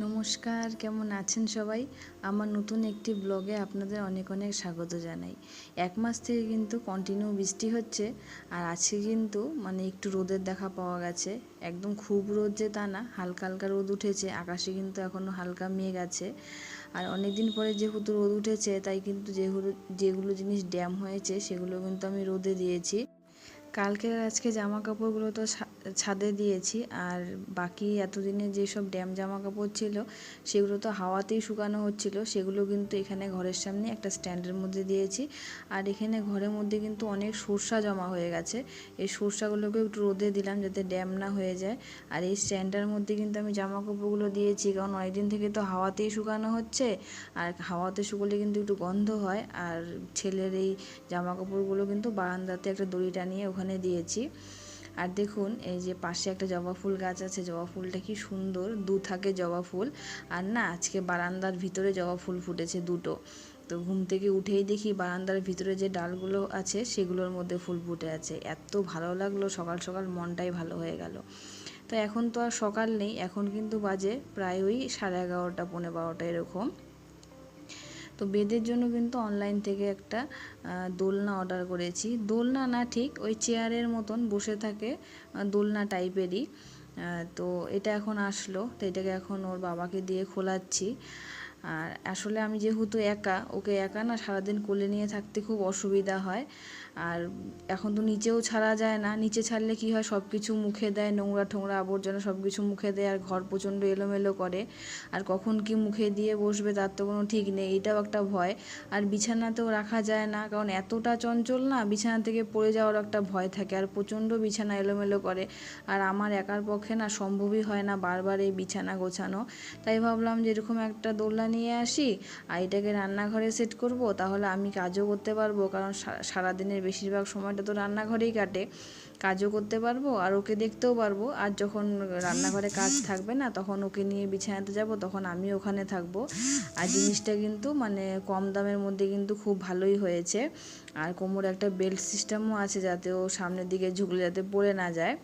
নমস্কার, কেমন আছেন সবাই? আমার নতুন একটি ব্লগে আপনাদের অনেক অনেক স্বাগত জানাই। এক মাস থেকে কিন্তু কন্টিনিউ বৃষ্টি হচ্ছে, আর আজকে কিন্তু মানে একটু রোদের দেখা পাওয়া গেছে। একদম খুব রোদ যে তা না, হালকা হালকা রোদ উঠেছে, আকাশে কিন্তু এখনও হালকা মেঘ আছে। আর অনেক দিন পরে যেহেতু রোদ উঠেছে, তাই কিন্তু যেগুলো যেগুলো জিনিস ড্যাম হয়েছে, সেগুলো কিন্তু আমি রোদে দিয়েছি। কালকে আজকে জামা কাপড়গুলো তো ছাদে দিয়েছি। আর বাকি এতদিনে যেসব ড্যাম জামা কাপড় ছিল, সেগুলো তো হাওয়াতেই শুকানো হচ্ছিল। সেগুলো কিন্তু এখানে ঘরের সামনে একটা স্ট্যান্ডের মধ্যে দিয়েছি। আর এখানে ঘরের মধ্যে কিন্তু অনেক সর্ষা জমা হয়ে গেছে। এই সর্ষাগুলোকে একটু রোদে দিলাম যাতে ড্যাম না হয়ে যায়। আর এই স্ট্যান্ডের মধ্যে কিন্তু আমি জামা কাপড়গুলো দিয়েছি, কারণ অনেকদিন থেকে তো হাওয়াতেই শুকানো হচ্ছে। আর হাওয়াতে শুকোলে কিন্তু একটু গন্ধ হয়। আর ছেলের এই জামা কাপড়গুলো কিন্তু বারান্দাতে একটা দড়ি টানিয়ে ওখানে দিয়েছি। আর দেখুন, এই যে পাশে একটা জবা ফুল গাছ আছে, জবা ফুলটা কি সুন্দর, দু থাকে জবা ফুল। আর না, আজকে বারান্দার ভিতরে জবা ফুল ফুটেছে দুটো। তো ঘুম থেকে উঠেই দেখি বারান্দার ভিতরে যে ডালগুলো আছে, সেগুলোর মধ্যে ফুল ফুটে আছে। এত ভালো লাগল, সকাল সকাল মনটাই ভালো হয়ে গেল। তো এখন তো আর সকাল নেই, এখন কিন্তু বাজে প্রায় ওই সাড়ে এগারোটা, পৌনে বারোটা এরকম। তো বেদের জন্য কিন্তু অনলাইন থেকে একটা দোলনা অর্ডার করেছি। দোলনা না ঠিক, ওই চেয়ারের মতন বসে থাকে দোলনা টাইপেরই তো এটা এখন আসলো, তো এটাকে এখন ওর বাবাকে দিয়ে খোলাচ্ছি। আর আসলে আমি যেহেতু একা, ওকে একা না সারাদিন কোলে নিয়ে থাকতে খুব অসুবিধা হয়। আর এখন তো নিচেও ছাড়া যায় না। নিচে ছাড়লে কি হয়? সব কিছু মুখে দেয়, নোংরা ঠোংরা আবর্জনা সব কিছু মুখে দেয় আর ঘর প্রচণ্ড এলোমেলো করে। আর কখন কি মুখে দিয়ে বসবে তার তো কোনো ঠিক নেই, এটাও একটা ভয়। আর বিছানাতেও রাখা যায় না, কারণ এতটা চঞ্চল না, বিছানা থেকে পড়ে যাওয়ার একটা ভয় থাকে আর প্রচণ্ড বিছানা এলোমেলো করে। আর আমার একার পক্ষে না সম্ভবই হয় না বারবার এই বিছানা গোছানো। তাই ভাবলাম যে এরকম একটা দোলনা নিয়ে আসি, আর এটাকে রান্নাঘরে সেট করব, তাহলে আমি কাজও করতে পারব, কারণ সারাদিনের বেশিরভাগ সময়টা তো রান্নাঘরেই কাটে। কাজও করতে পারব আর ওকে দেখতেও পারব। আর যখন রান্নাঘরে কাজ থাকবে না, তখন ওকে নিয়ে বিছানাতে যাব, তখন আমি ওখানে থাকব। আর জিনিসটা কিন্তু মানে কম দামের মধ্যে কিন্তু খুব ভালোই হয়েছে। আর কোমরে একটা বেল্ট সিস্টেমও আছে যাতে ও সামনের দিকে ঝুঁকলে যাতে পড়ে না যায়।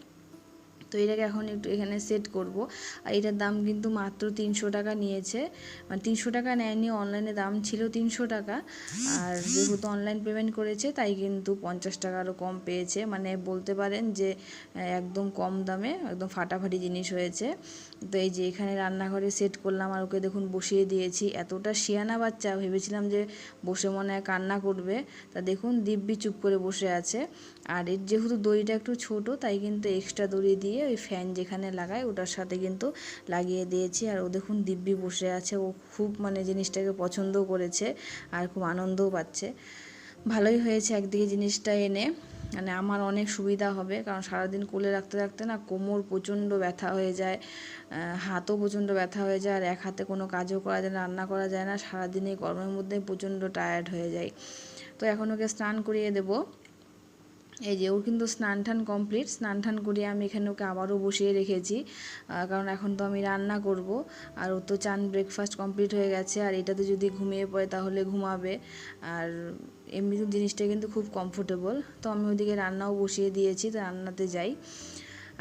তো এটাকে এখন একটু এখানে সেট করব। আর এটার দাম কিন্তু মাত্র তিনশো টাকা নিয়েছে। মানে তিনশো টাকা নেয়নি অনলাইনে দাম ছিল তিনশো টাকা। আর যেহেতু অনলাইন পেমেন্ট করেছে, তাই কিন্তু পঞ্চাশ টাকারও কম পেয়েছে। মানে বলতে পারেন যে, একদম কম দামে, একদম ফাটাফাটি জিনিস হয়েছে। তো এই যে এখানে রান্নাঘরে সেট করলাম আর ওকে দেখুন বসিয়ে দিয়েছি। এতটা শিয়ানা বাচ্চা, ভেবেছিলাম যে বসে মনে হয় কান্না করবে। তা দেখুন দিব্যি চুপ করে বসে আছে। আর এর যেহেতু দড়িটা একটু ছোট, তাই কিন্তু এক্সট্রা দড়ি দিয়ে ওই ফ্যান যেখানে লাগায় ওটার সাথে কিন্তু লাগিয়ে দিয়েছি। আর ও দেখুন দিব্যি বসে আছে, ও খুব মানে জিনিসটাকে পছন্দও করেছে আর খুব আনন্দও পাচ্ছে। ভালোই হয়েছে একদিকে জিনিসটা এনে। মানে আমার অনেক সুবিধা হবে, কারণ সারাদিন কোলে রাখতে রাখতে না কোমর প্রচণ্ড ব্যথা হয়ে যায় হাতও প্রচণ্ড ব্যথা হয়ে যায়, আর এক হাতে কোনো কাজও করা যায় না, রান্না করা যায় না, সারাদিন এই গরমের মধ্যে প্রচণ্ড টায়ার্ড হয়ে যায় তো এখন ওকে স্নান করিয়ে দেবো। এই যে ও কিন্তু স্নান টান কমপ্লিট স্নান টান করিয়ে আমি এখানে ওকে আবারও বসিয়ে রেখেছি। কারণ এখন তো আমি রান্না করব। আর ও তো চান ব্রেকফাস্ট কমপ্লিট হয়ে গেছে। আর এটাতে যদি ঘুমিয়ে পড়ে তাহলে ঘুমাবে। আর এমনিতে জিনিসটা কিন্তু খুব কমফোর্টেবল তো আমি ওদিকে রান্নাও বসিয়ে দিয়েছি, তো রান্নাতে যাই।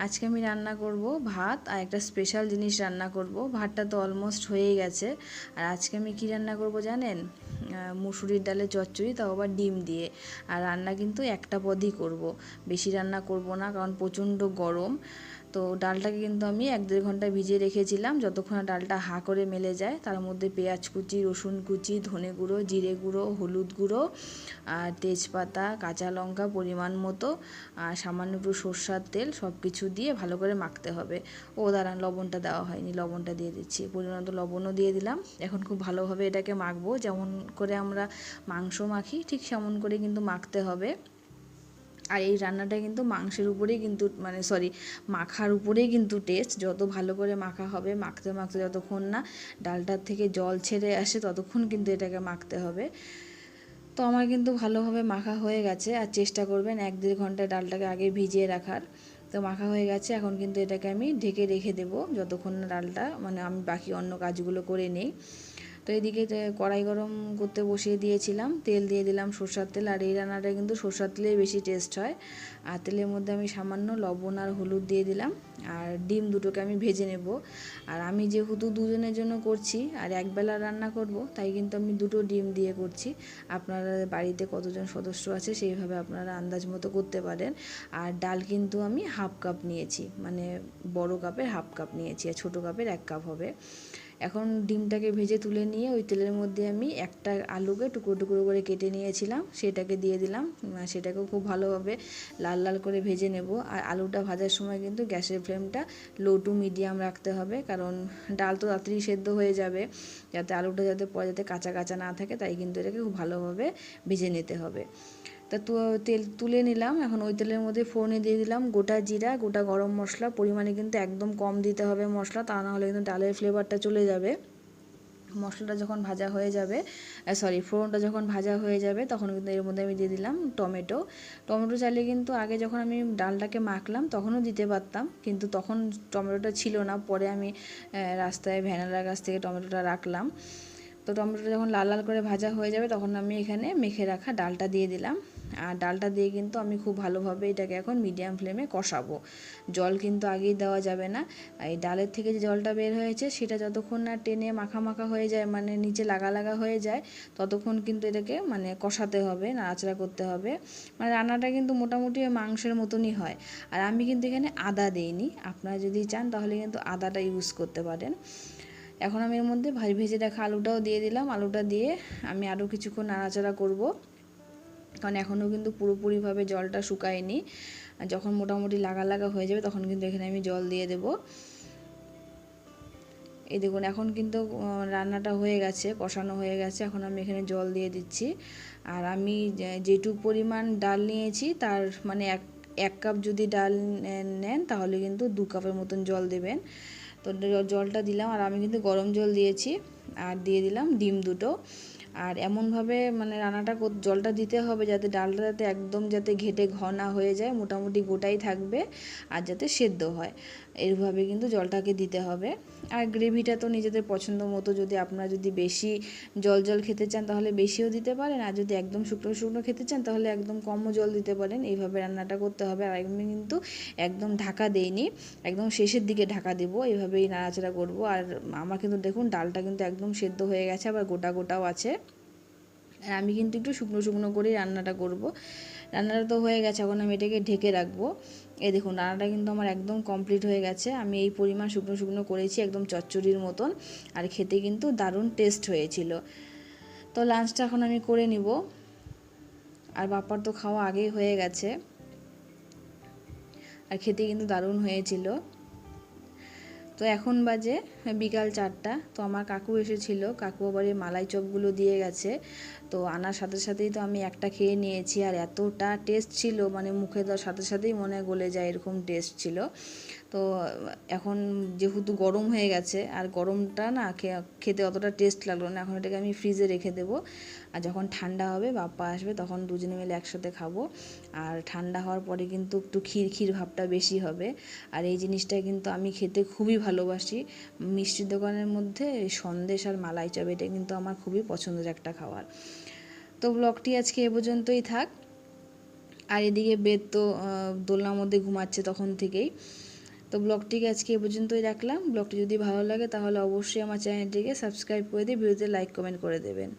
আজকে আমি রান্না করব ভাত আর একটা স্পেশাল জিনিস রান্না করব। ভাতটা তো অলমোস্ট হয়েই গেছে। আর আজকে আমি কি রান্না করব জানেন? মুসুরির ডালে চচ্চড়ি, তাও আবার ডিম দিয়ে। আর রান্না কিন্তু একটা পদই করব। বেশি রান্না করব না, কারণ প্রচণ্ড গরম। তো ডালটাকে কিন্তু আমি এক দেড় ঘণ্টা ভিজিয়ে রেখেছিলাম। যতক্ষণ ডালটা হা করে মেলে যায়, তার মধ্যে পেঁয়াজ কুচি, রসুন কুচি, ধনে গুঁড়ো, জিরে গুঁড়ো, হলুদ গুঁড়ো, আর তেজপাতা, কাঁচা লঙ্কা পরিমাণ মতো, আর সামান্য একটু সর্ষার তেল সব কিছু দিয়ে ভালো করে মাখতে হবে। ও দাঁড়ান, লবণটা দেওয়া হয়নি, লবণটা দিয়ে দিচ্ছি। পরিমাণ মতো লবণও দিয়ে দিলাম। এখন খুব ভালোভাবে এটাকে মাখবো। যেমন করে আমরা মাংস মাখি, ঠিক সেমন করে কিন্তু মাখতে হবে। আর এই রান্নাটা কিন্তু মাংসের উপরেই কিন্তু মানে সরি মাখার উপরেই কিন্তু টেস্ট যত ভালো করে মাখা হবে, মাখতে মাখতে যতক্ষণ না ডালটার থেকে জল ছেড়ে আসে, ততক্ষণ কিন্তু এটাকে মাখতে হবে। তো আমার কিন্তু ভালোভাবে মাখা হয়ে গেছে। আর চেষ্টা করবেন এক দেড় ঘণ্টা ডালটাকে আগে ভিজিয়ে রাখার। তো মাখা হয়ে গেছে, এখন কিন্তু এটাকে আমি ঢেকে রেখে দেবো, যতক্ষণ না ডালটা মানে আমি বাকি অন্য কাজগুলো করে নিই। তো এদিকে কড়াই গরম করতে বসিয়ে দিয়েছিলাম, তেল দিয়ে দিলাম সর্ষার তেল, আর এই রান্নাটা কিন্তু সর্ষার তেলেই বেশি টেস্ট হয়। আর তেলের মধ্যে আমি সামান্য লবণ আর হলুদ দিয়ে দিলাম, আর ডিম দুটোকে আমি ভেজে নেব। আর আমি যেহেতু দুজনের জন্য করছি আর একবেলা রান্না করব, তাই কিন্তু আমি দুটো ডিম দিয়ে করছি। আপনারা বাড়িতে কতজন সদস্য আছে সেইভাবে আপনারা আন্দাজ মতো করতে পারেন। আর ডাল কিন্তু আমি হাফ কাপ নিয়েছি মানে বড় কাপের হাফ কাপ নিয়েছি আর ছোটো কাপের এক কাপ হবে। এখন ডিমটাকে ভেজে তুলে নিয়ে ওই তেলের মধ্যে আমি একটা আলুকে টুকরো টুকরো করে কেটে নিয়েছিলাম, সেটাকে দিয়ে দিলাম। সেটাকেও খুব ভালোভাবে লাল লাল লাল করে ভেজে নেব। আর আলুটা ভাজার সময় কিন্তু গ্যাসের ফ্লেমটা লো টু মিডিয়াম রাখতে হবে। কারণ ডাল তো তাড়াতাড়ি সেদ্ধ হয়ে যাবে। যাতে আলুটা যাতে পরে যাতে কাঁচা কাঁচা না থাকে, তাই কিন্তু এটাকে খুব ভালোভাবে ভেজে নিতে হবে। তা তেল তুলে নিলাম। এখন ওই তেলের মধ্যে ফোড়নে দিয়ে দিলাম গোটা জিরা, গোটা গরম মশলা। পরিমাণে কিন্তু একদম কম দিতে হবে মশলা। তা না হলে কিন্তু ডালের ফ্লেভারটা চলে যাবে। মশলাটা যখন ভাজা হয়ে যাবে সরি ফোড়নটা যখন ভাজা হয়ে যাবে, তখন কিন্তু এর মধ্যে আমি দিয়ে দিলাম টমেটো। টমেটো চাইলে কিন্তু আগে যখন আমি ডালটাকে মাখলাম, তখনও দিতে পারতাম, কিন্তু তখন টমেটোটা ছিল না। পরে আমি রাস্তায় ভ্যানালার কাছ থেকে টমেটোটা রাখলাম। তো টমেটোটা যখন লাল লাল করে ভাজা হয়ে যাবে, তখন আমি এখানে মেখে রাখা ডালটা দিয়ে দিলাম। আর ডালটা দিয়ে কিন্তু আমি খুব ভালোভাবে এটাকে এখন মিডিয়াম ফ্লেমে কষাবো। জল কিন্তু আগেই দেওয়া যাবে না। এই ডালের থেকে যে জলটা বের হয়েছে, সেটা যতক্ষণ না টেনে মাখা মাখা হয়ে যায় মানে নিচে লাগা লাগা হয়ে যায়, ততক্ষণ কিন্তু এটাকে মানে কষাতে হবে, নাড়াচাড়া করতে হবে। মানে রান্নাটা কিন্তু মোটামুটি মাংসের মতনই হয়। আর আমি কিন্তু এখানে আদা দিইনি। আপনারা যদি চান, তাহলে কিন্তু আদাটা ইউজ করতে পারেন। এখন আমি এর মধ্যে ভাজি, ভেজে রাখা আলুটাও দিয়ে দিলাম। আলুটা দিয়ে আমি আরও কিছুক্ষণ নাড়াচাড়া করব। কারণ এখনও কিন্তু পুরোপুরিভাবে জলটা শুকায়নি। যখন মোটামুটি লাগা লাগা হয়ে যাবে তখন কিন্তু এখানে আমি জল দিয়ে দেব। এই দেখুন, এখন কিন্তু রান্নাটা হয়ে গেছে, কষানো হয়ে গেছে। এখন আমি এখানে জল দিয়ে দিচ্ছি। আর আমি যেটুক পরিমাণ ডাল নিয়েছি, তার মানে এক এক কাপ যদি ডাল নেন, তাহলে কিন্তু দু কাপের মতন জল দেবেন। তো জলটা দিলাম, আর আমি কিন্তু গরম জল দিয়েছি। আর দিয়ে দিলাম ডিম দুটো। আর এমনভাবে মানে রান্নাটা জলটা দিতে হবে যাতে ডালটা যাতে একদম যাতে ঘেটে ঘনা হয়ে যায়, মোটামুটি গোটাই থাকবে আর যাতে সেদ্ধ হয়। এইভাবে কিন্তু জলটাকে দিতে হবে। আর গ্রেভিটা তো নিজেদের পছন্দ মতো যদি আপনারা যদি বেশি জল জল খেতে চান তাহলে বেশিও দিতে পারেন, আর যদি একদম শুকনো শুকনো খেতে চান তাহলে একদম কমও জল দিতে পারেন। এইভাবে রান্নাটা করতে হবে। আর আমি কিন্তু একদম ঢাকা দেইনি, একদম শেষের দিকে ঢাকা দেবো, এইভাবেই নাড়াচাড়া করব। আর আমার কিন্তু দেখুন, ডালটা কিন্তু একদম সেদ্ধ হয়ে গেছে, আবার গোটা গোটাও আছে। আর আমি কিন্তু একটু শুকনো শুকনো করেই রান্নাটা করব। রান্নাটা তো হয়ে গেছে, এখন আমি এটাকে ঢেকে রাখব। এই দেখুন, রান্নাটা কিন্তু আমার একদম কমপ্লিট হয়ে গেছে। আমি এই পরিমাণ শুকনো শুকনো করেছি একদম চচ্চড়ির মতন, আর খেতে কিন্তু দারুণ টেস্ট হয়েছিল। তো লাঞ্চটা এখন আমি করে নিব। আর বাপার তো খাওয়া আগেই হয়ে গেছে। আর খেতে কিন্তু দারুণ হয়েছিল। তো এখন বাজে বিকাল চারটা। তো আমার কাকু এসেছিল, কাকু আবার এই মালাই চপগুলো দিয়ে গেছে। তো আনার সাথে সাথেই তো আমি একটা খেয়ে নিয়েছি। আর এতটা টেস্ট ছিল মানে মুখে দেওয়ার সাথে সাথেই মনে গলে যায় এরকম টেস্ট ছিল। তো, এখন যেহেতু গরম হয়ে গেছে, আর গরমটা না খেতে অতটা টেস্ট লাগল না, এখন এটাকে আমি ফ্রিজে রেখে দেবো। আর যখন ঠান্ডা হবে, বাপ্পা আসবে, তখন দুজনে মিলে একসাথে খাব। আর ঠান্ডা হওয়ার পরে কিন্তু একটু ক্ষীর ক্ষীর ভাবটা বেশি হবে। আর এই জিনিসটা কিন্তু আমি খেতে খুবই ভালোবাসি। মিষ্টির দোকানের মধ্যে সন্দেশ আর মালাই চপ, এটা কিন্তু আমার খুবই পছন্দের একটা খাবার। তো ব্লগটি আজকে এ পর্যন্তই থাক। আর এদিকে বেদ তো দোলনার মধ্যে ঘুমাচ্ছে তখন থেকেই। তো ব্লগটিকে আজকে এ পর্যন্তই রাখলাম। ব্লগটি যদি ভালো লাগে তাহলে অবশ্যই আমার চ্যানেলটিকে সাবস্ক্রাইব করে দিয়ে ভিডিওতে লাইক, কমেন্ট করে দেবেন।